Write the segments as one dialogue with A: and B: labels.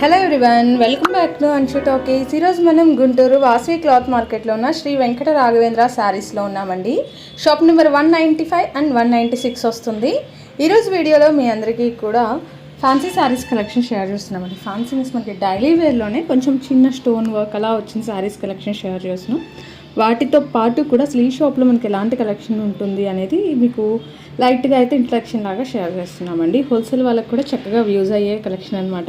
A: Hello everyone welcome back to Anshu talkies ఈరోజు మనం Guntur Vasavi cloth మార్కెట్లో ఉన్న శ్రీ వెంకట రాఘవేంద్ర శారీస్లో ఉన్నామండి. Shop number one ninety five and one ninety six వస్తుంది. ఈరోజు వీడియోలో మీ అందరికీ కూడా ఫ్యాన్సీ శారీస్ కలెక్షన్ షేర్ చేస్తున్నామండి. ఫ్యాన్సీ మీన్స్ మనకి డైలీ వేర్లోనే కొంచెం చిన్న స్టోన్ వర్క్ అలా వచ్చిన శారీస్ కలెక్షన్ షేర్ చేస్తున్నాం. వాటితో పాటు కూడా స్లీ షాప్లో మనకి ఎలాంటి కలెక్షన్ ఉంటుంది అనేది మీకు లైట్గా అయితే ఇంట్రడక్షన్ లాగా షేర్ చేస్తున్నామండి. హోల్సేల్ వాళ్ళకి కూడా చక్కగా వ్యూజ్ అయ్యే కలెక్షన్ అనమాట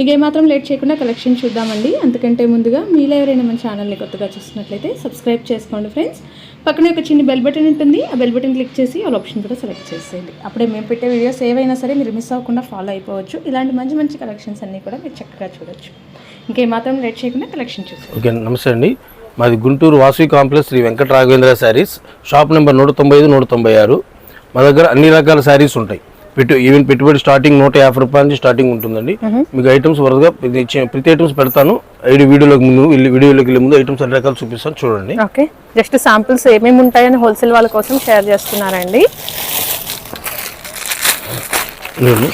A: ఇంకేమాత్రం లేట్ చేయకుండా కలెక్షన్ చూద్దామండి. అంతకంటే ముందుగా మీలో ఎవరైనా మన ఛానల్ని కొత్తగా చూస్తున్నట్లయితే సబ్స్క్రైబ్ చేసుకోండి ఫ్రెండ్స్ పక్కనే ఒక చిన్న బెల్ బటన్ ఉంటుంది. ఆ బెల్ బటన్ క్లిక్ చేసి ఆల్ ఆప్షన్ కూడా సెలెక్ట్ చేసేయండి. అప్పుడే మేము పెట్టే వీడియోస్ ఏవైనా సరే మీరు మిస్ అవ్వకుండా ఫాలో అయిపోవచ్చు. ఇలాంటి మంచి మంచి కలెక్షన్స్ అన్నీ కూడా మీరు చక్కగా చూడొచ్చు. ఇంకేమాత్రం లేట్ చేయకుండా కలెక్షన్ చూసుకోండి.
B: ఓకే నమస్తే అండి. మాది Guntur Vasavi complex Sri Venkata Raghavendra sarees. Shop number నూట తొంభై ఐదు నూట తొంభై ఆరు. మా దగ్గర అన్ని రకాల శారీస్ ఉంటాయి. పెట్టు ఈవెన్ పెట్టుబడి స్టార్టింగ్ నూట యాభై రూపాయల నుంచి స్టార్టింగ్ ఉంటుందండి. మీకు ఐటమ్స్ వరదగా ప్రతి ఐటమ్స్ పెడతాను. ఐడి వీడియోలోకి ముందు వీడియోలోకి వెళ్ళే ముందు ఐటమ్స్ అన్ని రకాలు చూపిస్తాను. చూడండి.
C: ఓకే. జస్ట్ శాంపిల్స్ ఏమేమి ఉంటాయని హోల్సేల్ వాళ్ళ కోసం షేర్ చేస్తున్నారండి.
B: నేను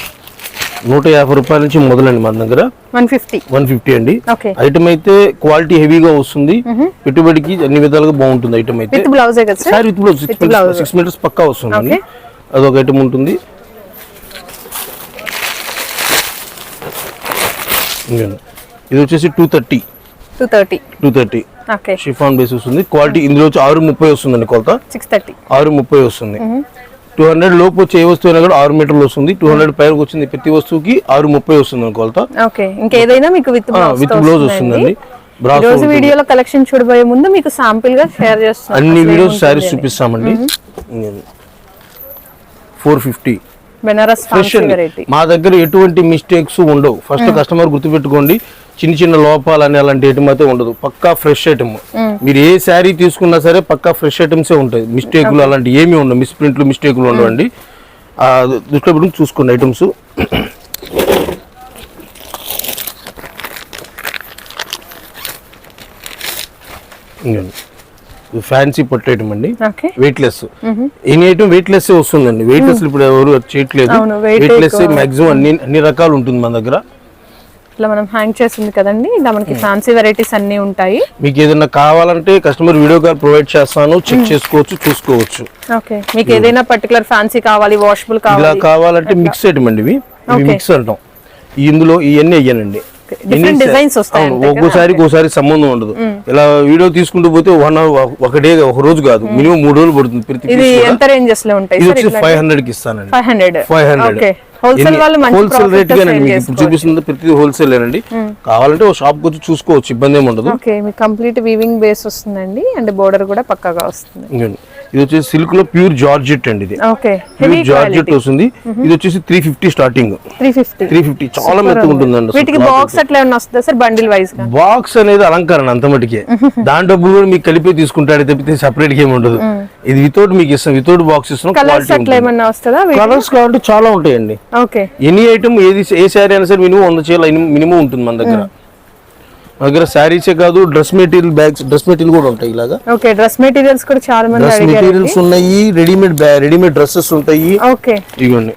B: నూట యాభై రూపాయల నుంచి మొదలండి మన దగ్గర.
C: One fifty.
B: వన్ ఫిఫ్టీ అండి. ఐటమ్ అయితే క్వాలిటీ హెవీగా వస్తుంది. పెట్టుబడికి అన్ని విధాలుగా బాగుంటుంది ఐటమ్ అయితే.
C: బ్లౌజే sir
B: with blouse six meters పక్కా వస్తుందండి. అదొక ఐటమ్ ఉంటుంది? ఇది వచ్చేసి two thirty
C: two thirty
B: two thirty chiffon base వస్తుంది. క్వాలిటీ ఇందులో వచ్చి ఆరు ముప్పై వస్తుందండి కొలత.
C: సిక్స్ థర్టీ
B: ఆరు ముప్పై వస్తుంది. టూ హండ్రెడ్ లోపు వచ్చే ఏ వస్తువు అయినా కూడా ఆరు మీటర్లు వస్తుంది. టూ హండ్రెడ్ పైకి వచ్చింది ప్రతి వస్తువుకి ఆరు ముప్పై వస్తుంది
C: ఓకే ఇంకేదైనా మీకు విత్
B: విత్ బ్లౌజ్ వస్తుందండి.
C: రోజు వీడియోలో కలెక్షన్ చూడబోయే ముందు మీకు శాంపిల్గా షేర్ చేస్తున్నాం.
B: అన్ని videos saris చూపిస్తామండి. Four fifty.
C: Banaras
B: fresh మా దగ్గర ఎటువంటి మిస్టేక్స్ ఉండవు. ఫస్ట్ కస్టమర్ గుర్తుపెట్టుకోండి. చిన్న చిన్న లోపాలు అని అలాంటి ఐటమ్ అయితే ఉండదు. పక్కా ఫ్రెష్ ఐటమ్ మీరు ఏ శారీ తీసుకున్నా సరే పక్కా ఫ్రెష్ ఐటమ్సే ఉంటాయి. మిస్టేక్లు అలాంటి ఏమీ ఉండవు. మిస్ప్రింట్లు మిస్టేక్లు ఉండవండి. ఆ, దృష్టిలో పెట్టుకుని చూసుకోండి ఐటమ్స్ ఫ్యాన్సీ పట్టు ఐటమ్ అండి.
C: Okay.
B: Weight less any item weight less వస్తుందండి. వెయిట్ లెస్ ఇప్పుడు ఎవరు చేయట్లేదు. వెయిట్ లెస్ మాక్సిమం అన్ని అన్ని రకాలు ఉంటుంది మన దగ్గర.
C: ఇట్లా మనం హ్యాంగ్ చేసింది కదండి. ఇలా మనకి ఫ్యాన్సీ వెరైటీస్ అన్ని ఉంటాయి.
B: మీకు ఏదైనా కావాలంటే కస్టమర్ వీడియో కాల్ ప్రొవైడ్ చేస్తాను. చెక్ చేసుకోవచ్చు చూసుకోవచ్చు.
C: ఓకే మీకు ఏదైనా పర్టికులర్ ఫ్యాన్సీ కావాలి వాషబుల్
B: ఇలా
C: కావాలి.
B: కావాలంటే మిక్స్ ఐటమ్ అండి ఇవి. మిక్స్ అంటాం ఇందులో ఇవన్నీ అయ్యానండి
C: డిఫరెంట్ డిజైన్స్ వస్తాయి
B: ఒక్కోసారి ఒక్కోసారి సంబంధం ఉండదు. ఇలా వీడియో తీసుకుంటూ పోతే వన్ ఒక డే ఒక రోజు కాదు. మినిమం మూడు రోజులు పడుతుంది ప్రతి
C: ఇది
B: వచ్చి ఫైవ్ హండ్రెడ్కి ఇస్తానండి.
C: Five hundred
B: five hundred
C: okay wholesale
B: rate గానండి మీకు ఇప్పుడు చూపిస్తుంది ప్రతిదీ హోల్సేల్ అండి కావాలంటే ఒక షాప్ వచ్చి చూసుకోవచ్చు ఇబ్బంది ఏమి ఉండదు.
C: కంప్లీట్ వీవింగ్ బేస్ వస్తుందండి అండ్ బోర్డర్ కూడా పక్కాగా వస్తుంది.
B: ఇది వచ్చేసి సిల్క్లో ప్యూర్ జార్జెట్ అండి ఇది. ప్యూర్ జార్జెట్ వస్తుంది. ఇది వచ్చేసి three fifty starting
C: three fifty
B: చాలా మెత్తగా ఉంటుందండి అసలు.
C: వీటికి బాక్స్ అట్లా వస్తుందా సార్ బండిల్ వైజ్
B: బాక్స్ అనేది అలంకరణ అంత మటుకే. దాని డబ్బులు కూడా మీకు కలిపి తీసుకుంటాడు తప్పితే సపరేట్గా ఏమి ఉండదు. ఇది వితౌట్ మీకు ఇస్తాం. వితౌట్ బాక్స్ ఇస్తున్నాం
C: కలర్స్
B: కావాలంటే చాలా ఉంటాయండి. ఎనీ ఐటమ్ ఏది ఏ శారీ అయినా సరే మినిమం వంద చీరలు మినిమం ఉంటుంది మన దగ్గర. దగ్గర శారీసే కాదు dress material bags dress material కూడా ఉంటాయి ఇలాగా.
C: ఓకే డ్రెస్ మెటీరియల్స్ కూడా చాలా మంది
B: డ్రెస్ మెటీరియల్స్ ఉన్నాయి రెడీమేడ్ రెడీమేడ్ డ్రెస్సెస్ ఉంటాయి.
C: ఓకే.
B: ఇవన్నీ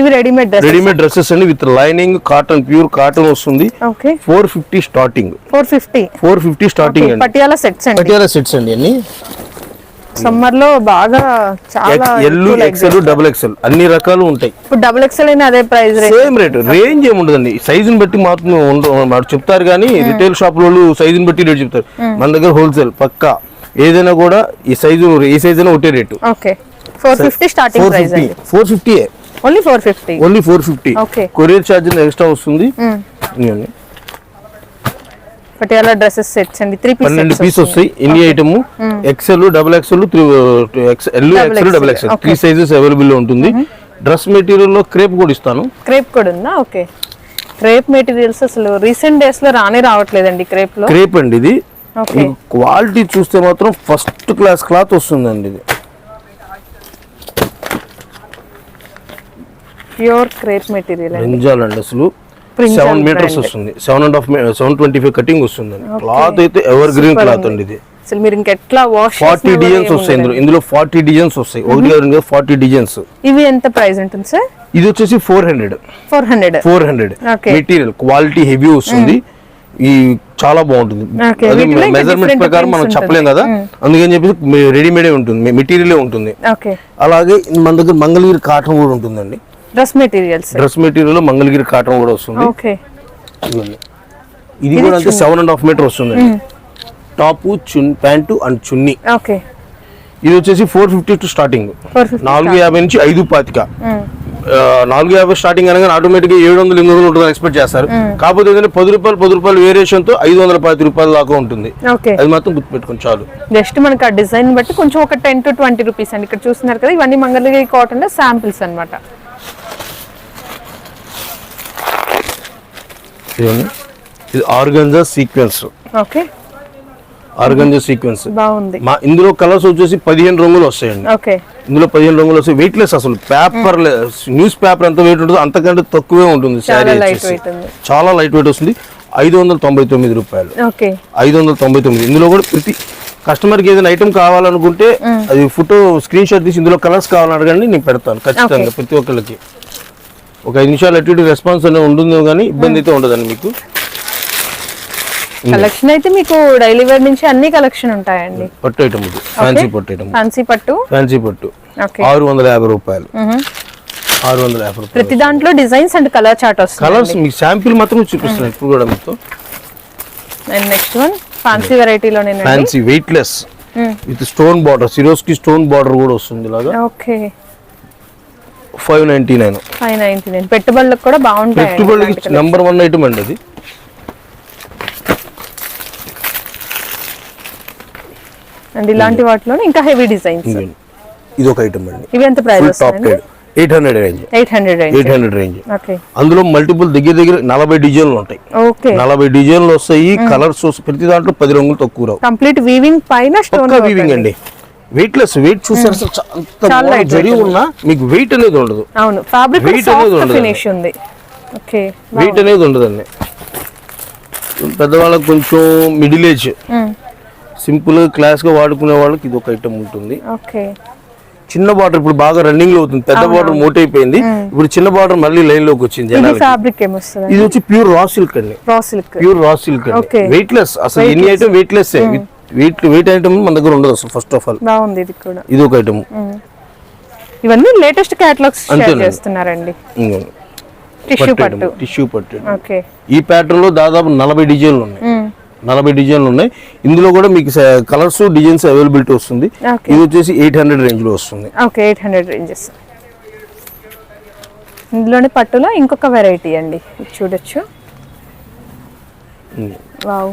C: ఇవి రెడీమేడ్ డ్రెస్
B: రెడీమేడ్ డ్రెస్సెస్ అండి with lining cotton pure cotton వస్తుంది.
C: Okay.
B: Four fifty starting
C: four fifty
B: four fifty starting అండి.
C: పటియాలా సెట్స్ అండి.
B: పటియాలా సెట్స్ అండి అన్ని.
C: సమ్మర్లో బాగా చాలా
B: ఎల్ ఎక్సెల్ డబుల్ ఎక్సెల్ అన్ని రకాలు ఉంటాయి.
C: ఇప్పుడు డబుల్ ఎక్స్ఎల్ అయినా అదే ప్రైస్
B: సేమ్ రేట్ రేంజ్ ఏమి ఉండదండి. సైజుని బట్టి మాత్రం చెప్తారు కానీ రిటైల్ షాప్ వాళ్ళు సైజుని బట్టి రేట్ చెప్తారు. మన దగ్గర హోల్సేల్ పక్కా. ఏదైనా కూడా ఈ సైజు ఏ సైజ్ అయినా ఒకటే rate
C: okay four fifty starting
B: four
C: price
B: four fifty
C: only four fifty
B: only four fifty. Courier charge extra వస్తుంది. ఇవన్నీ.
C: పటియాలా డ్రెస్సెస్ సెట్స్ అండి. త్రీ
B: పన్నెండు
C: పీస్
B: పీస్ వస్తాయి. ఎన్ని item XL double XL three L XL double XL three sizes available ఉంటుంది. Dress మెటీరియల్లో crepe కూడా ఇస్తాను.
C: క్రేప్ కూడా ఉందా? ఓకే క్రేప్ మెటీరియల్స్ అసలు రీసెంట్ డేస్లో రానే రావట్లేదండి క్రేప్లో
B: క్రేప్ అండి ఇది.
C: ఓకే
B: క్వాలిటీ చూస్తే మాత్రం ఫస్ట్ క్లాస్ క్లాత్ వస్తుందండి ఇది.
C: ప్యూర్ క్రేప్ మెటీరియల్ అండి.
B: అసలు. Seven meters. వస్తుంది. Seven and half seven twenty five cutting వస్తుందండి. క్లాత్ అయితే ఎవర్ గ్రీన్ క్లాత్ అండి ఇది.
C: అసలు మీరు ఇంకెట్లా వాష్
B: ఫార్టీ డిజైన్స్ వస్తాయి ఇందులో. ఇందులో ఫార్టీ డిజైన్స్ వస్తాయి. ఒకటి రెండు ఫార్టీ డిజైన్స్
C: ఇవి ఎంత ప్రైస్ ఉంటుంది సార్?
B: ఇది వచ్చేసి four hundred
C: four hundred
B: four hundred. Material quality heavy వస్తుంది. ఈ చాలా బాగుంటుంది. అదే మెజర్మెంట్ ప్రకారం మనం చెప్పలేం కదా? అందుకని చెప్పి రెడీమేడే ఉంటుంది. మెటీరియలే ఉంటుంది. అలాగే మన దగ్గర మంగళగిరి కాటన్ కూడా ఉంటుందండి.
C: Dress materials
B: dress material Mangalagiri cotton కూడా వస్తుంది.
C: ఓకే.
B: ఇది కూడా అంటే సెవెన్ అండ్ హాఫ్ మీటర్ వస్తుందండి. టాప్ చున్ ప్యాంటు అండ్ చున్నీ
C: ఓకే
B: ఇది వచ్చేసి ఫోర్ ఫిఫ్టీ టు స్టార్టింగ్ నాలుగు యాభై నుంచి ఐదు పాతిక. ఆ, నాలుగు యాభై స్టార్టింగ్ అనగానే ఆటోమేటిక్గా ఏడు వందలు ఎనిమిది వందలు ఉంటుందని ఎక్స్పెక్ట్ చేస్తారు. కాకపోతే ఏంటంటే పది రూపాయలు పది రూపాయలు వేరియేషన్తో ఐదు వందల పది రూపాయల దాకా ఉంటుంది.
C: ఓకే
B: అది మాత్రం గుర్తుపెట్టుకోండి చాలు.
C: జస్ట్ మనకి ఆ డిజైన్ బట్టి కొంచెం ఒక టెన్ టు ట్వంటీ రూపీస్ అండి. ఇక్కడ చూస్తున్నారు కదా ఇవన్నీ మంగళగిరి కాటన్లో శాంపిల్స్ అన్నమాట.
B: ఇదిగోండి. ఇది organza sequence.
C: Okay.
B: Organza sequence.
C: బాగుంది.
B: మా ఇందులో కలర్స్ వచ్చేసి పదిహేను రంగులు వస్తాయండి.
C: ఓకే.
B: ఇందులో పదిహేను రంగులు వస్తాయి. వెయిట్ లెస్ అసలు పేపర్ న్యూస్ పేపర్ ఎంత వెయిట్ ఉంటుందో అంతకంటే తక్కువే ఉంటుంది శారీ చాలా లైట్ వెయిట్ వస్తుంది. ఐదు వందల తొంభై తొమ్మిది రూపాయలు.
C: ఓకే.
B: ఐదు వందల తొంభై తొమ్మిది. ఇందులో కూడా ప్రతి కస్టమర్కి ఏదైనా ఐటమ్ కావాలనుకుంటే అది ఫోటో స్క్రీన్ షాట్ తీసి ఇందులో కలర్స్ కావాలని అడగండి నేను పెడతాను. ఖచ్చితంగా ప్రతి ఒక్కరికి ఒక ఐదు నిమిషాలు అటు ఇటు రెస్పాన్స్ అనేది ఉంటుందో కానీ ఇబ్బంది అయితే ఉండదండి మీకు.
C: కలెక్షన్ అయితే మీకు డైలీ వేర్ నుంచి అన్ని కలెక్షన్ ఉంటాయండి.
B: పట్టు ఐటమ్ ఇది. ఫ్యాన్సీ పట్టు ఐటమ్
C: ఫ్యాన్సీ పట్టు.
B: ఫ్యాన్సీ పట్టు.
C: ఓకే
B: ఆరు వందల యాభై రూపాయలు. ఆరు వందల యాభై రూపాయలు.
C: ప్రతి దాంట్లో డిజైన్స్ అండ్ కలర్ చార్ట్ వస్తుంది
B: కలర్స్ మీకు శాంపిల్ మాత్రం చూపిస్తున్నాను ఇప్పుడు కూడా మీతో
C: and next one fancy వెరైటీలోనేనండి
B: fancy weight less. With stone border Swarovski stone border కూడా వస్తుంది ఇలాగా.
C: Okay
B: five ninety nine.
C: Five ninety nine. పెట్టుబడులకు కూడా బాగుంటాయి
B: పెట్టుబడికి నెంబర్ వన్ ఐటమ్ అండి అది.
C: అండ్ ఇలాంటి వాటిలో ఇంకా హెవీ డిజైన్స్.
B: ఇది ఒక ఐటమ్ అండి.
C: ఇవి ఎంత price
B: top tied eight hundred range.
C: Eight hundred
B: eight hundred range. అందులో మల్టిపుల్ దగ్గర దగ్గర నలభై డిజైన్లు ఉంటాయి.
C: ఓకే.
B: నలభై డిజైన్లు వస్తాయి కలర్స్ ప్రతి దాంట్లో పది రంగులు తక్కువ రావు.
C: కంప్లీట్ వీవింగ్ పైన స్టోన్
B: వీవింగ్ అండి. వెయిట్ లెస్ వెయిట్ చూసారు
C: చాలా
B: జరిగి ఉన్నా మీకు వెయిట్ అనేది ఉండదు.
C: అవును. ఫ్యాబ్రిక్
B: Weight అనేది ఉండదు.
C: ఫినిష్ ఉంది. ఓకే
B: వెయిట్ అనేది ఉండదండి. పెద్దవాళ్ళకి కొంచెం మిడిల్ ఏజ్ సింపుల్ క్లాస్గా వాడుకునే వాళ్ళకి ఇది ఒక ఐటమ్ ఉంటుంది.
C: ఓకే
B: చిన్న బార్డర్ ఇప్పుడు బాగా రన్నింగ్లో అవుతుంది. పెద్ద బార్డర్ మోట్ అయిపోయింది. ఇప్పుడు చిన్న బార్డర్ మళ్ళీ లైన్లోకి వచ్చింది
C: ఇది ఫ్యాబ్రిక్
B: వచ్చి ప్యూర్ రా సిల్క్ అండి.
C: Raw silk
B: pure raw silk. Weight less అసలు ఎన్ని item weight less weight weight item మన దగ్గర ఉండదు అసలు ఫస్ట్ ఆఫ్ ఆల్
C: బాగుంది ఇది కూడా.
B: ఇది ఒక ఐటమ్
C: ఇవన్నీ లేటెస్ట్ క్యాటలాగ్స్ షేర్. చేస్తున్నారండి. టిష్యూ పట్టు
B: టిష్యూ పట్టు.
C: ఓకే.
B: ఈ ప్యాటర్న్లో దాదాపు నలభై డిజైన్లు ఉన్నాయి. నలభై డిజైన్లు ఉన్నాయి. ఇందులో కూడా మీకు కలర్స్ డిజైన్స్ అవైలబిలిటీ వస్తుంది. ఇది వచ్చేసి ఎయిట్ హండ్రెడ్ రేంజ్లో వస్తుంది.
C: ఓకే ఎయిట్ హండ్రెడ్ రేంజెస్ ఇందులోనే పట్టులో ఇంకొక వెరైటీ అండి. చూడొచ్చు. Wow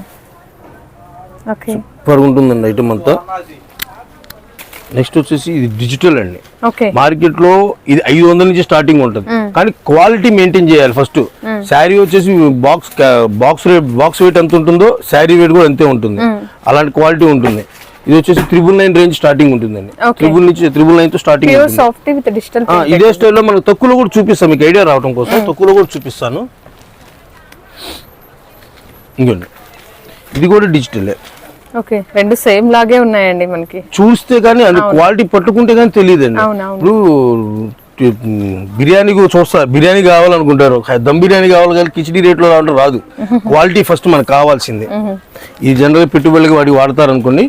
C: okay.
B: సూపర్ ఉంటుందండి ఐటమ్ అంతా. నెక్స్ట్ వచ్చేసి ఇది డిజిటల్ అండి.
C: ఓకే.
B: మార్కెట్లో ఇది ఐదు వందల నుంచి స్టార్టింగ్ ఉంటుంది. కానీ క్వాలిటీ మెయింటైన్ చేయాలి ఫస్ట్ శారీ వచ్చేసి box box rate box weight ఎంత ఉంటుందో శారీ వెయిట్ కూడా అంతే ఉంటుంది. అలాంటి క్వాలిటీ ఉంటుంది. ఇది వచ్చేసి త్రిబుల్ నైన్ రేంజ్ స్టార్టింగ్ ఉంటుందండి.
C: Okay.
B: త్రిబుల్ నుంచి త్రిబుల్ నైన్తో స్టార్టింగ్
C: ప్యూర్
B: ఉంటుంది.
C: సాఫ్ట్ విత్ డిజిటల్
B: ఆ, ఇదే స్టైల్లో మనకు తక్కువలో కూడా చూపిస్తాను మీకు ఐడియా రావడం కోసం తక్కువలో కూడా చూపిస్తాను. ఇంకోండి ఇది కూడా డిజిటలే
C: ఓకే. రెండు సేమ్ లాగే ఉన్నాయండి మనకి.
B: చూస్తే కానీ అది క్వాలిటీ పట్టుకుంటే కానీ తెలియదండి. ఇప్పుడు బిర్యానీ చూస్తా బిర్యానీ కావాలనుకుంటారు. దమ్ బిర్యానీ కావాలి కానీ కిచిడి రేట్లో రావడం రాదు. క్వాలిటీ ఫస్ట్ మనకు కావాల్సింది. ఈ జనరల్ పెట్టుబడులకి వాడికి వాడతారు అనుకోండి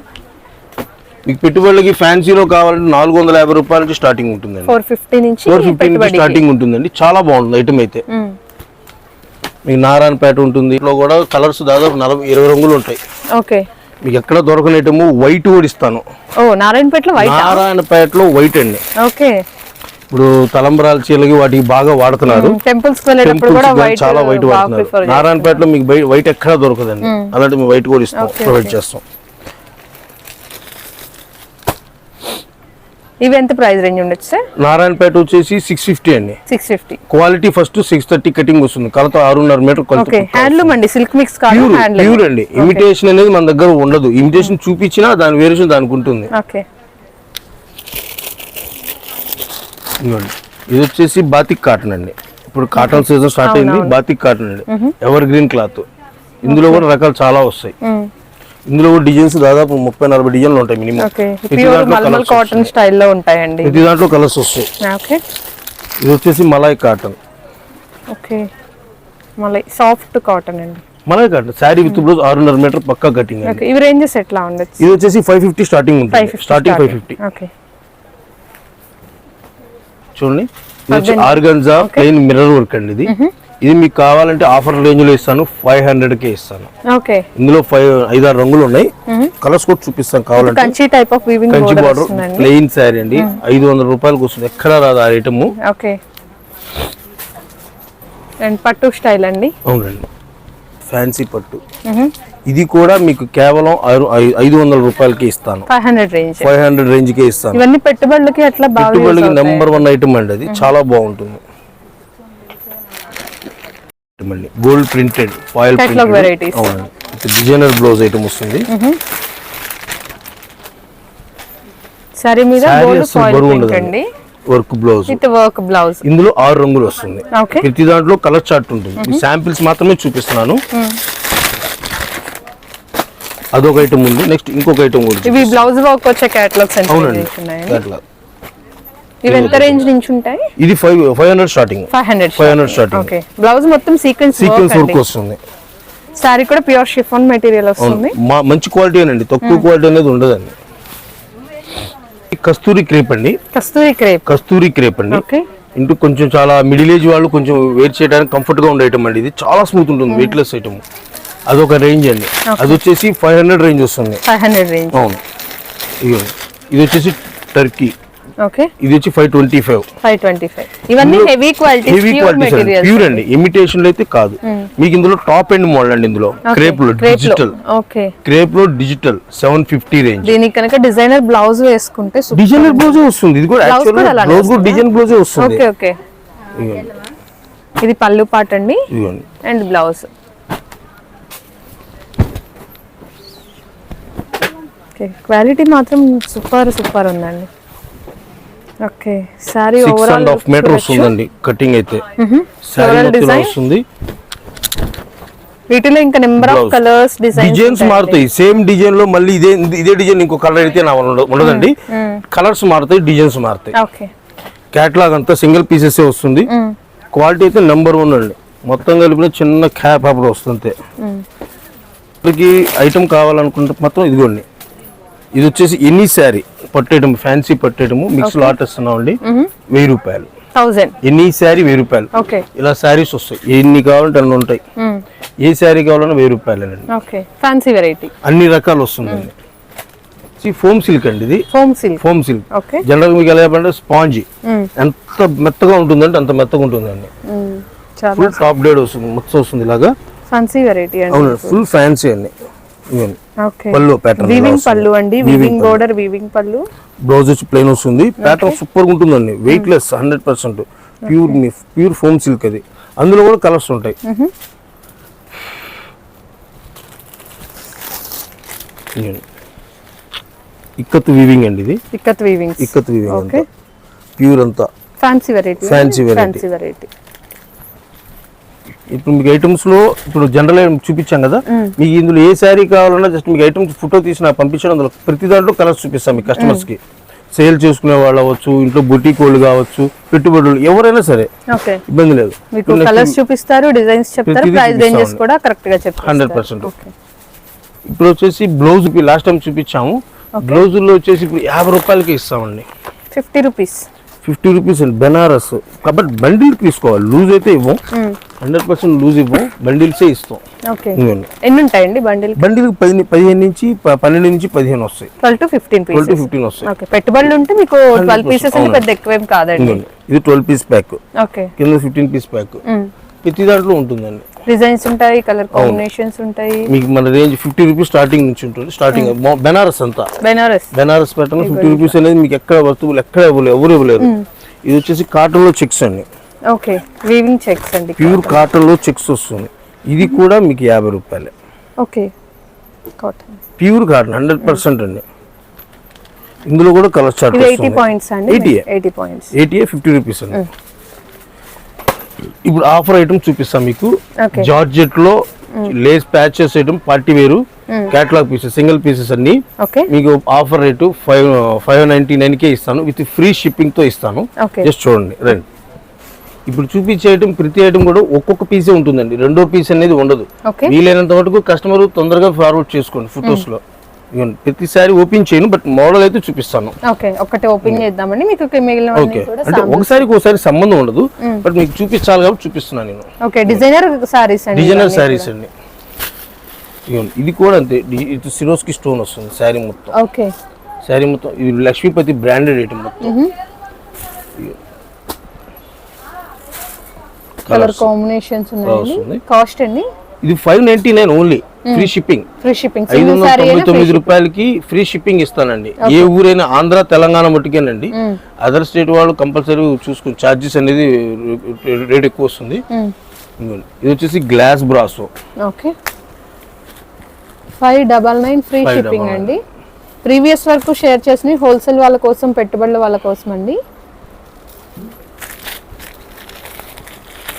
B: మీకు పెట్టుబడులకి ఫ్యాన్సీలో కావాలంటే నాలుగు వందల యాభై రూపాయల నుంచి స్టార్టింగ్ ఉంటుందండి.
C: ఫోర్ ఫిఫ్టీ నుంచి
B: ఫోర్ ఫిఫ్టీ నుంచి. స్టార్టింగ్ ఉంటుందండి. చాలా బాగుంటుంది ఐటమ్ అయితే. మీకు నారాయణపేట ఉంటుంది. ఇంట్లో కూడా కలర్స్ దాదాపు నలభై ఇరవై రంగులు ఉంటాయి.
C: ఓకే.
B: మీకు ఎక్కడ దొరకని ఐటమ్ వైట్ కూడా ఇస్తాను.
C: ఓ నారాయణపేటలో వైట్
B: నారాయణపేటలో వైట్ అండి.
C: ఓకే.
B: ఇప్పుడు తలంబరాల చీలకి వాటికి బాగా వాడుతున్నారు.
C: టెంపుల్స్
B: చాలా వైట్ వాడుతున్నారు. నారాయణపేటలో మీకు వైట్ ఎక్కడా దొరకదండి. అలాంటి మేము వైట్ కూడా ఇస్తాం ప్రొవైడ్ చేస్తాం.
C: ఇవి ఎంత ప్రైస్ రేంజ్ ఉండొచ్చు సార్?
B: నారాయణపేట వచ్చేసి సిక్స్ ఫిఫ్టీ అండి.
C: Six fifty
B: quality first six thirty cutting వస్తుంది. కలత ఆరున్నర మీటర్
C: ఓకే హ్యాండ్లూమ్ అండి సిల్క్ మిక్స్
B: ప్యూర్ అండి. ఇమిటేషన్ అనేది మన దగ్గర ఉండదు. ఇమిటేషన్ చూపించినా దాని వేరియేషన్ దానికి ఉంటుంది.
C: ఓకే.
B: ఇది వచ్చేసి బాతిక్ కాటన్ అండి. ఇప్పుడు కాటన్ సీజన్ స్టార్ట్ అయింది. బాతిక్ కాటన్ అండి. ఎవర్ గ్రీన్ క్లాత్ ఇందులో కూడా రకాలు చాలా వస్తాయి. ఇందులో డిజైన్స్ దాదాపు ముప్పై నలభై డిజైన్లు ఉంటాయి మినిమం
C: కాటన్ స్టైల్లో ఉంటాయండి.
B: ప్రతి దాంట్లో కలర్స్ వస్తాయి
C: ఓకే
B: ఇది వచ్చేసి మలాయ్ కాటన్
C: ఓకే మళ్ళీ సాఫ్ట్ కాటన్ అండి.
B: Malai cotton saree with blouse ఆరున్నర మీటర్ పక్కా కటింగ్
C: ఇవి రేంజెస్ ఎట్లా ఉండొచ్చు.
B: ఇది వచ్చేసి ఫైవ్ ఫిఫ్టీ స్టార్టింగ్ ఉంటుంది. స్టార్టింగ్ ఫైవ్ ఫిఫ్టీ
C: ఓకే
B: చూడండి. ఆర్గన్జా ప్లెయిన్ మిర్రర్ వర్క్ అండి ఇది. ఇది మీకు కావాలంటే ఆఫర్ రేంజ్లో ఇస్తాను ఫైవ్ హండ్రెడ్ కే ఇస్తాను.
C: ఓకే.
B: ఇందులో ఫైవ్ ఐదారు రంగులు ఉన్నాయి. కలర్స్ కూడా చూపిస్తాను కావాలంటే.
C: Kanchi type of weaving
B: Kanchi
C: border
B: plain saree అండి. ఐదు వందల రూపాయలకు వస్తుంది. ఎక్కడ రాదు ఆ ఐటమ్
C: ఓకే. అండ్ పట్టు స్టైల్ అండి.
B: అవునండి. ఫ్యాన్సీ పట్టు. ఇది కూడా మీకు కేవలం ఆరు- ఐదు వందల రూపాయలకి ఇస్తాను.
C: Five hundred range.
B: Five hundred range కే ఇస్తాను.
C: ఇవన్నీ పెట్టుబడులకి అట్లా అవుతాయి.
B: నెంబర్ వన్ ఐటమ్ అండి అది. చాలా బాగుంటుంది. Gold printed foil. అవునండి డిజైనర్ బ్లౌజ్ ఐటమ్ వస్తుంది.
C: సారీ మీద
B: శారీ
C: గోల్డ్
B: అసలు
C: ఫాయిల్
B: బరువు
C: ప్రింట్
B: ఉండదు
C: అండి.
B: Work blouse
C: with work blouse
B: ఇందులో ఆరు రంగులు వస్తుంది. ప్రతి దాంట్లో కలర్ చార్ట్ ఉంటుంది. శాంపిల్స్ మాత్రమే చూపిస్తున్నాను. అదొక ఐటమ్ ఉంది. నెక్స్ట్ ఇంకొక ఐటమ్ కూడా
C: ఇవి బ్లౌజ్ వర్క్ వచ్చే క్యాటలాగ్స్
B: అవునండి. అట్లా
C: ఇవి ఎంత రేంజ్ నుంచి ఉంటాయి?
B: ఇది five five hundred starting.
C: Five hundred
B: five hundred starting.
C: Okay. Blouse మొత్తం సీక్వెన్స్
B: సీక్వెన్స్
C: వర్క్
B: వస్తుంది.
C: సారీ కూడా ప్యూర్ షిఫాన్ మెటీరియల్ వస్తుంది.
B: మంచి క్వాలిటీ అండి తక్కువ క్వాలిటీ అనేది ఉండదండి. ఈ కస్తూరి క్రేప్ అండి.
C: కస్తూరి క్రేప్.
B: కస్తూరి క్రేప్ అండి. ఇంటూ కొంచెం చాలా మిడిల్ ఏజ్ వాళ్ళు కొంచెం వేర్ చేయడానికి కంఫర్ట్గా ఉండే ఐటమ్ అండి ఇది. చాలా స్మూత్ ఉంటుంది వెయిట్ లెస్ ఐటమ్ అదొక రేంజ్ అండి. అది వచ్చేసి ఫైవ్ హండ్రెడ్ రేంజ్ వస్తుంది.
C: ఫైవ్ హండ్రెడ్ రేంజ్
B: అవును. ఇది వచ్చేసి టర్కీ
C: ఓకే
B: ఇది వచ్చి five twenty five
C: five twenty five ఇవన్నీ heavy quality
B: heavy
C: pure
B: quality
C: material
B: pure అండి. ఇమిటేషన్లో అయితే కాదు. మీకు ఇందులో టాప్ ఎండ్ మోడల్ అండి ఇందులో. క్రేప్లో డిజిటల్
C: ఓకే
B: క్రేప్లో డిజిటల్ సెవెన్ ఫిఫ్టీ రేంజ్
C: దీనికి కనుక డిజైనర్ బ్లౌజ్ వేసుకుంటే.
B: డిజైనర్ బ్లౌజ్ వస్తుంది. ఇది కూడా యాక్చువల్ బ్లౌజ్ కూడా డిజైన్ బ్లౌజే వస్తుంది?
C: Okay okay. ఇది పళ్ళు పాట అండి. అండ్ బ్లౌజ్ ఓకే క్వాలిటీ మాత్రం సూపర్ సూపర్ ఉందండి. Okay. Saree
B: six and half meter వస్తుందండి కటింగ్ అయితే.
C: Floral
B: మొత్తం. వస్తుంది.
C: వీటిలో ఇంకా నెంబర్ ఆఫ్. కలర్స్
B: డిజైన్స్ మారుతాయి. సేమ్ డిజైన్లో మళ్ళీ ఇదే ఇదే డిజైన్ ఇంకో కలర్ అయితే నా ఉండదండి. కలర్స్ మారుతాయి డిజైన్స్ మారుతాయి.
C: ఓకే.
B: క్యాట్లాగ్ అంతా సింగిల్ పీసెస్ వస్తుంది. క్వాలిటీ అయితే నెంబర్ వన్ అండి. మొత్తం కలిపిన చిన్న క్యాప్ అప్పుడు వస్తుంది అంతే ఇప్పటికి ఐటమ్ కావాలనుకుంటే మాత్రం ఇదిగోండి. ఇది వచ్చేసి ఎనీ శారీ? పట్టేయడం ఫ్యాన్సీ పట్టేయడము మిక్స్ లాట్ ఇస్తున్నాం అండి వెయ్యి రూపాయలు.
C: థౌజండ్.
B: Any saree? వెయ్యి రూపాయలు. ఇలా శారీస్ వస్తాయి. ఎన్ని కావాలంటే అన్ని ఉంటాయి. ఏ శారీ కావాలన్నా వెయ్యి రూపాయలేనండి.
C: ఓకే. ఫ్యాన్సీ వెరైటీ
B: అన్ని రకాలు వస్తుందండి. ఫోమ్ సిల్క్ అండి ఇది.
C: Foam silk
B: foam silk general మీకు ఎలా చెప్పాలంటే స్పాంజీ. ఎంత మెత్తగా ఉంటుందంటే అంత మెత్తగా ఉంటుందండి. ఫుల్ టాప్ డేడ్ వస్తుంది మొత్తం వస్తుంది ఇలాగా.
C: ఫ్యాన్సీ వెరైటీ అండి.
B: అవును ఫుల్ ఫ్యాన్సీ అండి. పళ్ళు ప్యాటర్న్
C: వీవింగ్ పళ్ళు అండి వీవింగ్ బోర్డర్ వీవింగ్ పళ్ళు.
B: బ్లౌజ్ వచ్చి ప్లెయిన్ వస్తుంది. ప్యాటర్న్ సూపర్ ఉంటుందండి. Weightless hundred percent pure pure foam silk అది. అందులో కూడా కలర్స్ ఉంటాయి. ఇక్కత్ వీవింగ్ అండి ఇది.
C: Ikat weavings
B: ikat weaving pure అంతా.
C: Fancy variety. ఫ్యాన్సీ వెరైటీ
B: ఇప్పుడు మీకు ఐటమ్స్లో ఇప్పుడు జనరల్ చూపించాం కదా మీకు ఇందులో ఏ శారీ కావాలన్నా జస్ట్ మీకు ఐటమ్స్ ఫోటో తీసి నాకు పంపించడం అందులో ప్రతి దాంట్లో కలర్స్ చూపిస్తాం మీ కస్టమర్స్కి. సేల్ చేసుకునే వాళ్ళు అవ్వచ్చు ఇంట్లో బొటీక్ వాళ్ళు కావచ్చు పెట్టుబడులు ఎవరైనా సరే. ఇబ్బంది లేదు.
C: మీకు కలర్స్ చూపిస్తారు డిజైన్స్ చెప్తారు
B: ప్రతిదీ
C: ప్రైస్ రేంజెస్
B: చూపిస్తామండి.
C: కూడా కరెక్ట్గా చెప్తారు
B: హండ్రెడ్ పర్సెంట్. ఇప్పుడు వచ్చేసి బ్లౌజ్ లాస్ట్ టైం చూపించాము. బ్లౌజుల్లో వచ్చేసి ఇప్పుడు యాభై రూపాయలకి ఇస్తామండి.
C: Fifty rupees.
B: ఫిఫ్టీ రూపీస్ అండి బెనారస్. కాబట్టి బండిల్ తీసుకోవాలి లూజ్ అయితే ఇవ్వం. హండ్రెడ్ పర్సెంట్ లూజ్ ఇవ్వం బండిల్సే ఇస్తాం.
C: ఎన్ని ఉంటాయండి బండిల్
B: బండిల్ పది పదిహేను నుంచి పన్నెండు నుంచి పదిహేను వస్తాయి.
C: Twelve to fifteen
B: twelve to fifteen వస్తాయి.
C: ఓకే. పెట్టుబడులు ఉంటే మీకు ట్వెల్వ్ పీసెస్. పెద్ద ఎక్కువేం కాదండి.
B: ఇది ట్వెల్వ్ పీస్ ప్యాక్
C: ఓకే.
B: కింద ఫిఫ్టీన్ పీస్ ప్యాక్ ప్రతి దాంట్లో ఉంటుందండి.
C: డిజైన్స్ ఉంటాయి కలర్ కాంబినేషన్స్ ఉంటాయి.
B: మీకు మన రేంజ్ ఫిఫ్టీ రూపీస్ స్టార్టింగ్ నుంచి ఉంటుంది. స్టార్టింగ్ బెనారస్ అంతా.
C: Banaras.
B: Banaras pattern fifty rupees అనేది మీకు ఎక్కడ వస్తువులు ఎక్కడ ఇవ్వలేరు ఎవరు ఇవ్వలేరు. ఇది వచ్చేసి కాటన్లో చెక్స్ అండి.
C: ఓకే వీవింగ్ చెక్స్ అండి
B: ప్యూర్ కాటన్లో చెక్స్ వస్తుంది. ఇది కూడా మీకు యాభై రూపాయలే.
C: Okay cotton
B: pure cotton hundred percent అండి. ఇందులో కూడా కలర్ చార్ట్
C: ఎయిటీ పాయింట్స్ అండి.
B: 80.
C: Eighty points
B: eighty fifty rupees అండి. ఇప్పుడు ఆఫర్ ఐటమ్ చూపిస్తాం మీకు. జార్జెట్లో లేస్ ప్యాచెస్ ఐటమ్ పార్టీ వేరు కేటలాగ్ పీసెస్ సింగిల్ పీసెస్ అన్ని. మీకు offer rate five five ninety nine కే ఇస్తాను. విత్ ఫ్రీ షిప్పింగ్తో ఇస్తాను. జస్ట్ చూడండి రండి. ఇప్పుడు చూపించే ఐటమ్ ప్రతి ఐటమ్ కూడా ఒక్కొక్క పీసే ఉంటుందండి. రెండో పీస్ అనేది ఉండదు. వీలైనంత వరకు కస్టమర్ తొందరగా ఫార్వర్డ్ చేసుకోండి ఫొటోస్లో. ప్రతిసారి ఓపెన్ చేయను బట్ మోడల్ అయితే చూపిస్తాను.
C: ఒకటి ఓపెన్ చేద్దామండి. మీకు మిగిలిన
B: అంటే ఒకసారికి ఒకసారి సంబంధం ఉండదు బట్ మీకు చూపించాలి కాబట్టి చూపిస్తున్నాను నేను.
C: ఓకే డిజైనర్ సారీస్ అండి
B: డిజైనర్ శారీస్ అండి. ఇది కూడా అంతే. ఇది సిరోస్కి స్టోన్ వస్తుంది శారీ మొత్తం.
C: ఓకే.
B: శారీ మొత్తం ఇది లక్ష్మీపతి బ్రాండెడ్ ఐటమ్ మొత్తం.
C: కలర్ కాంబినేషన్స్
B: వస్తుంది.
C: కాస్ట్ అండి?
B: ఇది five ninety nine only. Free shipping
C: free shipping
B: ఐదు వందల తొంభై తొమ్మిది రూపాయలకి ఫ్రీ షిప్పింగ్ ఇస్తానండి. ఏ ఊరైనా ఆంధ్ర తెలంగాణ మట్టుకేనండి అదర్ స్టేట్ వాళ్ళు కంపల్సరీ చూసుకుని ఛార్జెస్ అనేది రేట్ ఎక్కువ వస్తుంది. ఇది వచ్చేసి glass brasso
C: okay five double nine free shipping అండి. ప్రీవియస్ వరకు షేర్ చేసిన హోల్సేల్ వాళ్ళ కోసం పెట్టుబడుల వాళ్ళ కోసం అండి.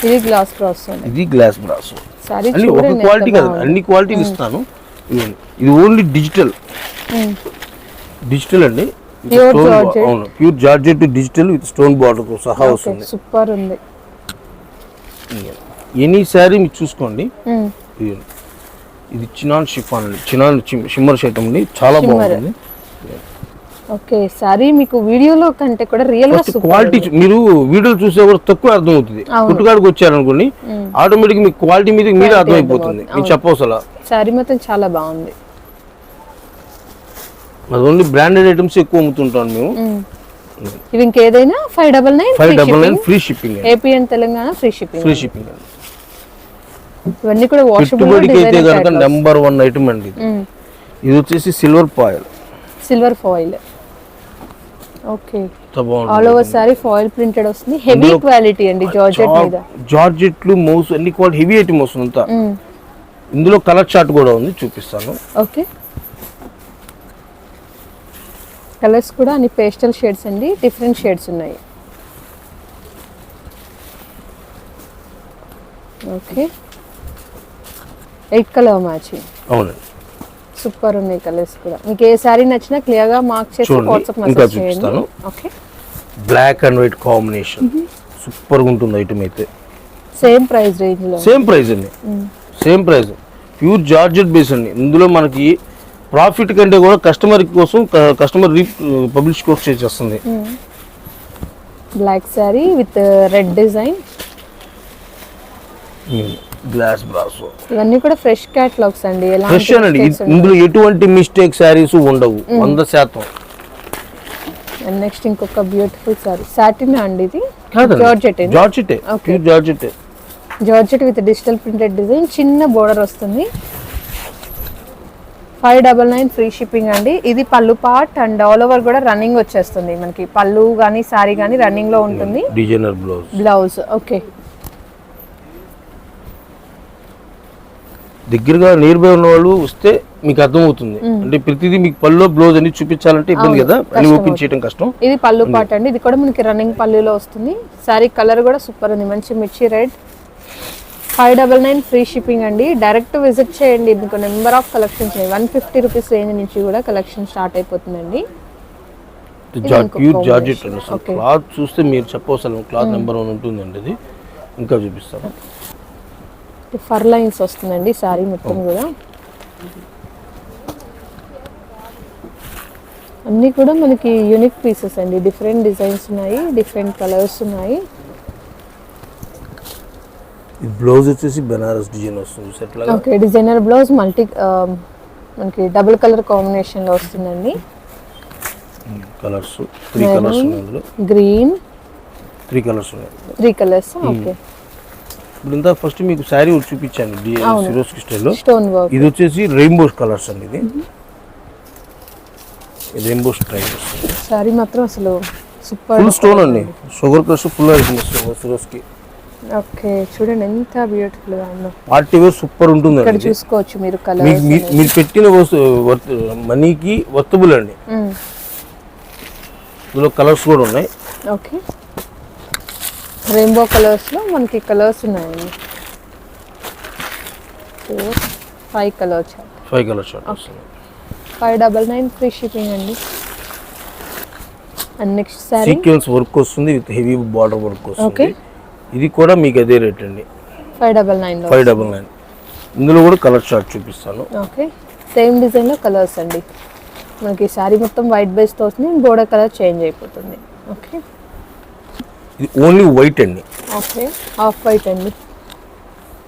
C: ఇది గ్లాస్ అండి
B: ఇది గ్లాస్ బ్రాసో
C: సారీ
B: అన్ని ఒక క్వాలిటీ కదా. అన్ని క్వాలిటీలు ఇస్తాను. ఇది ఓన్లీ డిజిటల్ డిజిటల్ అండి. అవును. Pure georgette digital with stone బార్డర్తో సహా వస్తుంది.
C: సూపర్ ఉంది.
B: ఎనీ శారీ మీరు చూసుకోండి. ఇది చినాన్ షిఫాన్ అండి చినాన్ షిమ్మర్ షర్ట్ అండి. చాలా. బాగుంటుంది
C: ఓకే సారీ మీకు వీడియోలో కంటే కూడా రియల్గా
B: క్వాలిటీ మీరు వీడియోలు చూసే కూడా తక్కువ అర్థం అవుతుంది పుట్టుకాడికి వచ్చారనుకోండి ఆటోమేటిక్ మీకు క్వాలిటీ మీద మీరే అర్థమైపోతుంది. మీరు చెప్పవసలా
C: సారీ మాత్రం చాలా బాగుంది.
B: అది ఓన్లీ బ్రాండెడ్ ఐటమ్స్ ఎక్కువ అమ్ముతుంటాం మేము.
C: ఇవి ఇంకేదైనా? Five double nine
B: five double nine free shipping
C: AP and Telangana free shipping
B: free shipping
C: ఇవన్నీ కూడా వాషబుల్
B: అయితే కనుక నెంబర్ వన్ ఐటమ్ అండి ఇది. ఇది వచ్చేసి silver Payal
C: silver foil okay. All over sari foil printed వస్తుంది. హెవీ క్వాలిటీ అండి జార్జెట్ మీద.
B: జార్జెట్లు మౌస్ అన్ని క్వాలిటీ హెవీ ఐటమ్ వస్తుంది అంతా.
C: మ్మ్.
B: ఇందులో కలర్ చార్ట్ కూడా ఉంది చూపిస్తాను.
C: ఓకే. కలర్స్ కూడా అన్ని పేస్టల్ షేడ్స్ అండి డిఫరెంట్ షేడ్స్ ఉన్నాయి. ఓకే. ఎయిట్ కలర్ మ్యాచింగ్
B: అవునండి.
C: సూపర్ ఉన్నాయి కలర్స్ కూడా. మీకు ఏ సారీ నచ్చినా క్లియర్గా మార్క్ చేసి వాట్సాప్ మెసేజ్ చేయండి. Okay.
B: Black and white combination సూపర్గా ఉంటుంది ఐటమ్ అయితే.
C: సేమ్ ప్రైస్ రేంజ్లో.
B: సేమ్ ప్రైస్ అండి. Same price pure georgette base అండి. ఇందులో మనకి ప్రాఫిట్ కంటే కూడా కస్టమర్ కోసం కస్టమర్ రీ పబ్లిష్ కోర్స్ చేసేస్తుంది.
C: Black sari with red design
B: glass brasso
C: ఇవన్నీ కూడా ఫ్రెష్ క్యాటలాగ్స్ అండి.
B: ఫ్రెష్ అండి ఇందులో ఎటువంటి మిస్టేక్ శారీస్ ఉండవు. వంద శాతం.
C: అండ్ నెక్స్ట్ ఇంకొక బ్యూటిఫుల్ సారీ సాటిన్ అండి ఇది. జార్జెట్
B: జార్జెటే. Pure జార్జెటే.
C: Georgette with digital printed design. చిన్న బోర్డర్ వస్తుంది. Five double nine free shipping అండి. ఇది pallu part and all over కూడా రన్నింగ్ వచ్చేస్తుంది. మనకి పళ్ళు కానీ సారీ కానీ రన్నింగ్లో ఉంటుంది.
B: Designer blouse.
C: బ్లౌజ్. ఓకే.
B: దగ్గరగా నియర్ బై ఉన్న వాళ్ళు వస్తే మీకు అర్థమవుతుంది. అంటే ప్రతిదీ మీకు పళ్ళు బ్లౌజ్ అన్ని చూపించాలంటే ఇబ్బంది కదా? అని ఓపెన్ చేయడం కష్టం.
C: ఇది పళ్ళు పార్ట్ అండి. ఇది కూడా మనకి రన్నింగ్ పళ్ళులో వస్తుంది. సారీ కలర్ కూడా సూపర్ ఉంది. మంచి మిర్చి red five double nine free shipping అండి. డైరెక్ట్ విజిట్ చేయండి. మీకు number of collections one fifty rupees range నుంచి కూడా కలెక్షన్ స్టార్ట్ అయిపోతుందండి.
B: ప్యూర్. జార్జెట్ అండి. క్లాత్ చూస్తే మీరు చెప్పవసరం. క్లాత్ నెంబర్ వన్ ఉంటుందండి ఇది. ఇంకా చూపిస్తాను.
C: ఫర్ లైన్స్ వస్తుందండి సారీ మొత్తం కూడా. అన్నీ కూడా మనకి యూనిక్ పీసెస్ అండి. డిఫరెంట్ డిజైన్స్ ఉన్నాయి డిఫరెంట్ కలర్స్ ఉన్నాయి.
B: బ్లౌజ్ వచ్చేసి బెనారస్ డిజైన్ వస్తుంది
C: ఓకే డిజైనర్ బ్లౌజ్ మల్టీ మనకి డబుల్ కలర్ కాంబినేషన్లో వస్తుందండి.
B: Colours three colours
C: green
B: three colours
C: three colours okay.
B: ఇప్పుడు ఇంత ఫస్ట్ మీకు శారీ చూపించాను సిరోస్కి స్టైల్లో
C: స్టోన్ వర్క్.
B: ఇది వచ్చేసి రెయిన్బో కలర్స్ అండి ఇది. రెయిన్బో
C: సారీ మాత్రం అసలు సూపర్.
B: ఫుల్ స్టోన్ అండి. షుగర్ క్రష్ ఫుల్ అవుతుంది సిరోస్కి
C: ఓకే చూడండి ఎంత బ్యూటిఫుల్గా ఉందో.
B: పార్టీ వేర్ సూపర్
C: ఇక్కడ
B: ఉంటుందండి ఇది.
C: చూసుకోవచ్చు మీరు కలర్
B: మీరు పెట్టిన మనీకి వర్తబుల్ అండి. ఇందులో కలర్స్ కూడా ఉన్నాయి.
C: ఓకే. రెయిన్బో కలర్స్లో మనకి కలర్స్ ఉన్నాయండి. Four five colour chart
B: five colour chart వస్తుంది.
C: Five double nine free shipping అండి. And next sari
B: sequence work వస్తుంది విత్ హెవీ బార్డర్ వర్క్ వస్తుంది.
C: Okay.
B: ఇది కూడా మీకు అదే రేట్ అండి.
C: ఫైవ్ డబల్ నైన్లో
B: ఫైవ్ డబల్ నైన్ ఇందులో కూడా కలర్ చార్ట్ చూపిస్తాను.
C: ఓకే సేమ్ డిజైన్లో కలర్స్ అండి. మనకి శారీ మొత్తం వైట్ బేస్తో వస్తుంది బోర్డర్ కలర్ చేంజ్ అయిపోతుంది. ఓకే
B: ఇది ఓన్లీ వైట్ అండి.
C: ఓకే ఆఫ్ వైట్ అండి.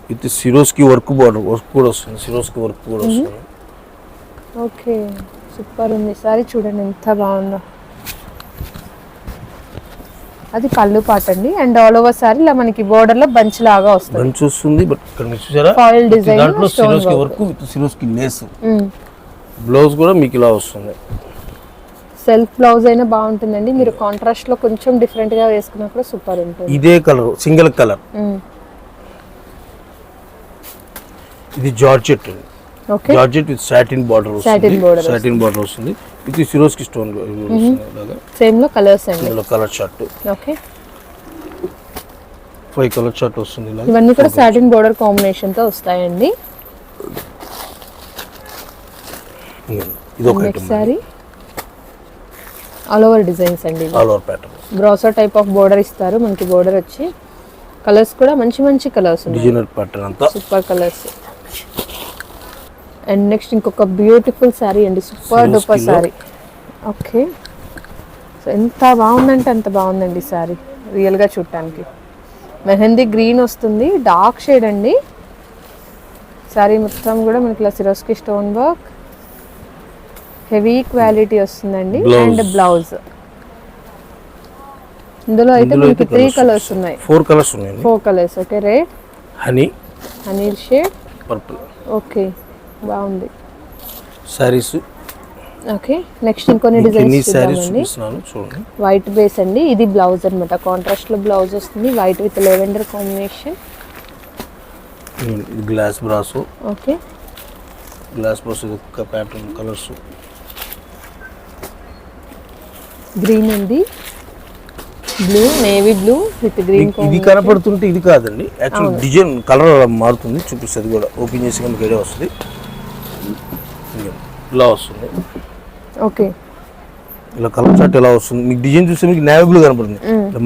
B: With Swarovski work border work కూడా వస్తుంది సిరోస్కి వర్క్ కూడా వస్తుంది.
C: ఓకే సూపర్ ఉంది. సారీ చూడండి ఎంత బాగుందో. అది పళ్ళు పాట అండి. అండ్ ఆల్ ఓవర్ సారీ ఇలా మనకి బోర్డర్లో బంచ్ లాగా వస్తుంది.
B: బంచ్ వస్తుంది బట్ ఇక్కడ మీరు చూసారా? ప్రతి
C: design,
B: దాంట్లో Swarovski. Work with Swarovski lace. Blouse కూడా మీకు ఇలా వస్తుంది.
C: సెల్ఫ్ బ్లౌజ్ అయినా బాగుంటుందండి. మీరు కాంట్రాస్ట్లో కొంచెం డిఫరెంట్గా వేసుకున్నా కూడా సూపర్ ఉంటుంది.
B: ఇదే కలర్ సింగిల్ కలర్. ఇది georgette
C: okay.
B: Georgette with satin border వస్తుంది. సాటిన్ బార్డర్ వస్తుంది. విత్ సిరోస్కి స్టోన్
C: సేమ్లో కలర్స్ అండి.
B: ఇందులో colour chart
C: okay.
B: Five colour chart వస్తుంది
C: ఇవన్నీ కూడా సాటిన్ బోర్డర్ కాంబినేషన్తో వస్తాయండి.
B: ఇది ఒక item
C: sari. All over designs అండి.
B: All over pattern
C: browser type of border ఇస్తారు మనకి బోర్డర్ వచ్చి కలర్స్ కూడా మంచి మంచి కలర్స్
B: డిజైనర్ ప్యాటర్న్ అంతా.
C: సూపర్ కలర్స్ అండ్ నెక్స్ట్ ఇంకొక బ్యూటిఫుల్ శారీ అండి super duper. Sari okay so ఎంత బాగుందంటే అంత బాగుందండి శారీ రియల్గా చూడటానికి మెహందీ గ్రీన్ వస్తుంది డార్క్ షేడ్ అండి. శారీ మొత్తం కూడా మనకి ఇలా Swarovski stone work heavy quality వస్తుందండి. And blouse. ఇందులో అయితే మనకి త్రీ కలర్స్ ఉన్నాయి.
B: ఫోర్ కలర్స్ ఉన్నాయండి.
C: Four colours okay red
B: honey
C: Anil shade
B: purple
C: okay బాగుంది.
B: శారీస్
C: ఓకే నెక్స్ట్ ఇంకొన్ని డిజైన్స్
B: చూపిస్తున్నాను చూడండి.
C: వైట్ బేస్ అండి ఇది బ్లౌజ్ అనమాట కాంట్రాస్ట్లో బ్లౌజ్ వస్తుంది white with lavender combination
B: glass brasso
C: okay
B: glass brass pattern colours
C: green ఉంది. Blue navy blue with green
B: ఇది కనపడుతుంటే ఇది కాదండి. యాక్చువల్ డిజైన్ కలర్ మారుతుంది. చూపిస్తుంది కూడా. ఓపెన్ చేసి మనకి ఐడియా వస్తుంది. ఇలా వస్తుంది.
C: ఓకే
B: ఇలా కలర్ చార్ట్ ఎలా వస్తుంది? మీకు డిజైన్ చూస్తే మీకు నేవీ బ్లూ కనపడుతుంది.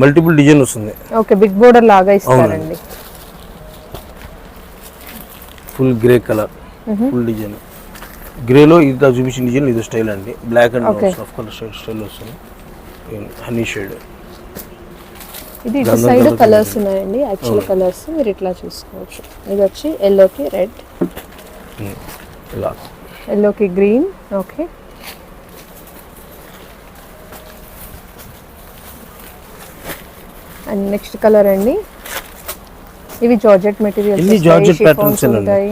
B: మల్టిపుల్ డిజైన్ వస్తుంది.
C: ఓకే బిగ్ బోర్డర్ లాగా ఇస్తారండి.
B: Full grey colour full design గ్రేలో ఇది చూపించిన డిజైన్ ఇది స్టైల్ అండి. Black and. Off colour shade style వస్తుంది. Honey shade.
C: ఇది ఇటు సైడ్ కలర్స్ ఉన్నాయండి. యాక్చువల్ కలర్స్ మీరు ఇట్లా చూసుకోవచ్చు. ఇది వచ్చి ఎల్లోకి రెడ్
B: ఇలా.
C: ఎల్లోకి green okay and next colour అండి. ఇవి జార్జెట్
B: ఏనండి.
C: ఉంటాయి.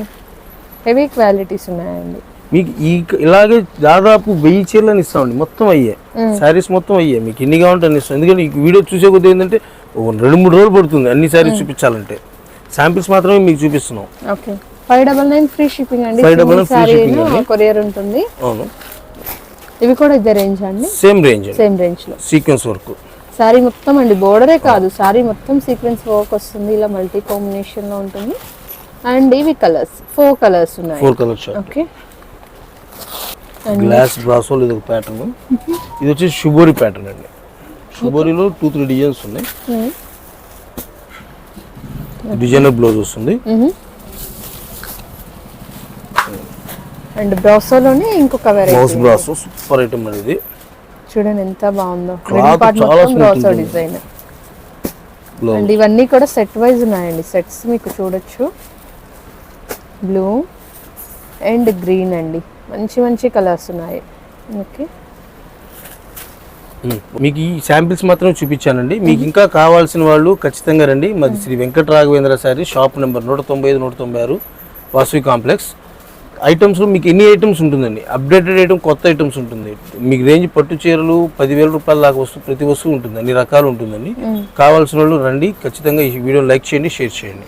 C: హెవీ క్వాలిటీస్ ఉన్నాయండి.
B: మీకు ఈ ఇలాగే దాదాపు వెయ్యి చీరలని ఇస్తామండి మొత్తం అయ్యే. శారీస్ మొత్తం అయ్యే. మీకు ఎన్ని కావాలంటే అన్ని ఇస్తాం. ఎందుకంటే ఈ వీడియో చూసే కొద్ది ఏంటంటే రెండు మూడు రోజులు పడుతుంది అన్ని శారీస్ చూపించాలంటే. శాంపిల్స్ మాత్రమే మీకు చూపిస్తున్నాం.
C: Okay. Five double nine free shipping అండి.
B: 599 free shipping
C: సారీ
B: అండి.
C: కొరియర్ ఉంటుంది.
B: అవును.
C: ఇవి కూడా ఇద్దరు రేంజ్ అండి.
B: సేమ్ రేంజ్
C: సేమ్ రేంజ్లో.
B: సీక్వెన్స్ వర్క్
C: సారీ మొత్తం అండి. బోర్డరే కాదు. సారీ మొత్తం సీక్వెన్స్ వర్క్ వస్తుంది. ఇలా మల్టీ కాంబినేషన్లో ఉంటుంది. అండ్ ఇవి కలర్స్ ఫోర్ కలర్స్ ఉన్నాయి.
B: Four colour chart
C: okay
B: glass బ్రాసోల్ ఇది ఒక ప్యాటర్న్ ఇది వచ్చి షుబోరి ప్యాటర్న్ అండి. షుబోరిలో టూ త్రీ డిజైన్స్ ఉన్నాయి. డిజైనర్ బ్లౌజ్ వస్తుంది.
C: అండ్ బ్రాసోలోనే ఇంకొక వెరైటీ
B: బ్రాసో సూపర్ ఐటమ్ అండి ఇది.
C: చూడండి ఎంత బాగుందో. బ్రాసో. డిజైన్.
B: బ్లౌజ్
C: అండ్ ఇవన్నీ కూడా సెట్ వైజ్ ఉన్నాయండి. సెట్స్ మీకు చూడొచ్చు. బ్లూ అండ్ గ్రీన్ అండి. మంచి మంచి కలర్స్ ఉన్నాయి. ఓకే.
B: మీకు ఈ శాంపిల్స్ మాత్రం చూపించానండి. మీకు ఇంకా కావాల్సిన వాళ్ళు ఖచ్చితంగా రండి. మాది శ్రీ వెంకట రాఘవేంద్ర సారీ షాప్ నెంబర్ నూట తొంభై ఐదు నూట తొంభై ఆరు వాసవి కాంప్లెక్స్. ఐటమ్స్లో మీకు ఎన్ని ఐటమ్స్ ఉంటుందండి? అప్డేటెడ్ ఐటమ్ కొత్త ఐటమ్స్ ఉంటుంది. మీకు రేంజ్ పట్టు చీరలు పదివేల రూపాయల దాకా వస్తువు ప్రతి వస్తువు ఉంటుంది. అన్ని రకాలు ఉంటుందండి. కావాల్సిన వాళ్ళు రండి. ఖచ్చితంగా ఈ వీడియో లైక్ చేయండి షేర్ చేయండి.